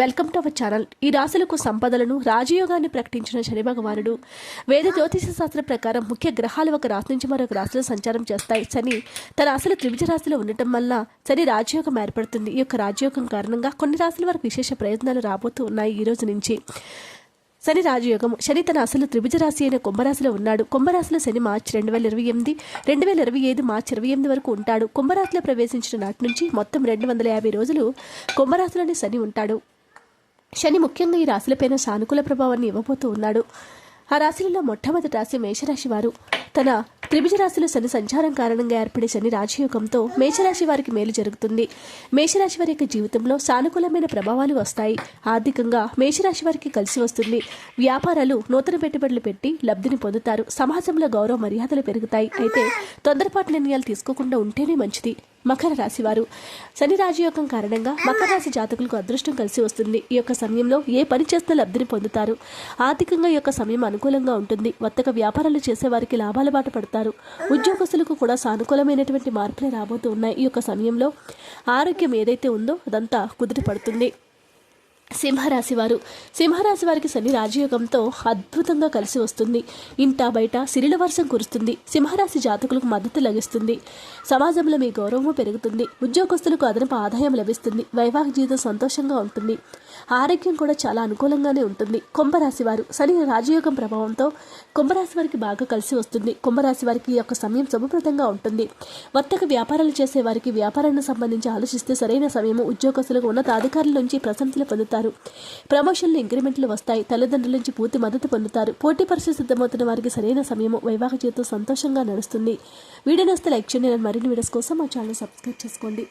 Welcome to our channel. ఈ రాశులకు సంపదలను రాజయోగాన్ని ప్రకటించిన శని భగవానుడు. వేద జ్యోతిష శాస్త్రం ప్రకారం ముఖ్య గ్రహాలు ఒక రాశి నుంచి మరొక రాశిలో సంచారం చేస్తాయి. శని తన అసలు త్రిభుజ రాశిలో ఉండటం వల్ల శని రాజయోగం ఏర్పడుతుంది. ఈ యొక్క రాజయోగం కారణంగా కొన్ని రాశుల వరకు విశేష ప్రయోజనాలు రాబోతూ ఉన్నాయి ఈ రోజు నుంచి. శని రాజయోగం. శని తన అసలు త్రిభుజ రాశి అయిన కుంభరాశిలో ఉన్నాడు. కుంభరాశిలో శని మార్చి రెండు వేల ఇరవై ఎనిమిది రెండు వేల ఇరవై ఐదు మార్చి ఇరవై ఎనిమిది వరకు ఉంటాడు. కుంభరాశిలో ప్రవేశించిన నాటి నుంచి మొత్తం రెండు వందల యాభై రోజులు కుంభరాశిలోనే శని ఉంటాడు. శని ముఖ్యంగా ఈ రాశులపైన సానుకూల ప్రభావాన్ని ఇవ్వబోతూ ఉన్నాడు. ఆ రాశులలో మొట్టమొదటి రాశి మేషరాశి వారు. తన త్రిభుజ రాశిలో శని సంచారం కారణంగా ఏర్పడే శని రాజయోగంతో మేషరాశి వారికి మేలు జరుగుతుంది. మేషరాశి వారి యొక్క జీవితంలో సానుకూలమైన ప్రభావాలు వస్తాయి. ఆర్థికంగా మేషరాశి వారికి కలిసి వస్తుంది. వ్యాపారాలు నూతన పెట్టుబడులు పెట్టి లబ్ధిని పొందుతారు. సమాజంలో గౌరవ మర్యాదలు పెరుగుతాయి. అయితే తొందరపాటు నిర్ణయాలు తీసుకోకుండా ఉంటేనే మంచిది. మకర రాశి వారు. శని రాజయోగం కారణంగా మకర రాశి జాతకులకు అదృష్టం కలిసి వస్తుంది. ఈ యొక్క సమయంలో ఏ పని చేస్తే లబ్ధిని పొందుతారు? ఆర్థికంగా ఈ యొక్క సమయం అనుకూలంగా ఉంటుంది. వర్తక వ్యాపారాలు చేసేవారికి లాభాల బాట పడతారు. ఉద్యోగస్తులకు కూడా సానుకూలమైనటువంటి మార్పులే రాబోతూ ఉన్నాయి. ఈ యొక్క సమయంలో ఆరోగ్యం ఏదైతే ఉందో అదంతా కుదిరి పడుతుంది. సింహరాశి వారు సింహరాశి వారికి శని రాజయోగంతో అద్భుతంగా కలిసి వస్తుంది. ఇంట బయట సిరిల వర్షం కురుస్తుంది. సింహరాశి జాతకులకు మద్దతు లభిస్తుంది. సమాజంలో మీ గౌరవం పెరుగుతుంది. ఉద్యోగస్తులకు అదనపు ఆదాయం లభిస్తుంది. వైవాహిక జీవితం సంతోషంగా ఉంటుంది. ఆరోగ్యం కూడా చాలా అనుకూలంగానే ఉంటుంది. కుంభరాశి వారు శని రాజయోగం ప్రభావంతో కుంభరాశి వారికి బాగా కలిసి వస్తుంది. కుంభరాశి వారికి ఈ యొక్క సమయం శుభప్రదంగా ఉంటుంది. వర్తక వ్యాపారాలు చేసే వారికి వ్యాపారానికి సంబంధించి ఆలోచిస్తే సరైన సమయం ఉద్యోగస్తులకు ఉన్నత అధికారుల నుంచి ప్రశంసలు పొందుతారు. ప్రమోషన్లు ఇంక్రిమెంట్లు వస్తాయి. తల్లిదండ్రుల నుంచి పూర్తి మద్దతు పొందుతారు. పోటీ పరీక్ష సిద్ధమవుతున్న వారికి సరైన సమయం వైవాహిక జీవితం సంతోషంగా నడుస్తుంది. వీడియో నేస్తే లైక్ చేయండి. నేను మరిన్ని వీడియోస్ కోసం మా ఛానల్ సబ్స్క్రైబ్ చేసుకోండి.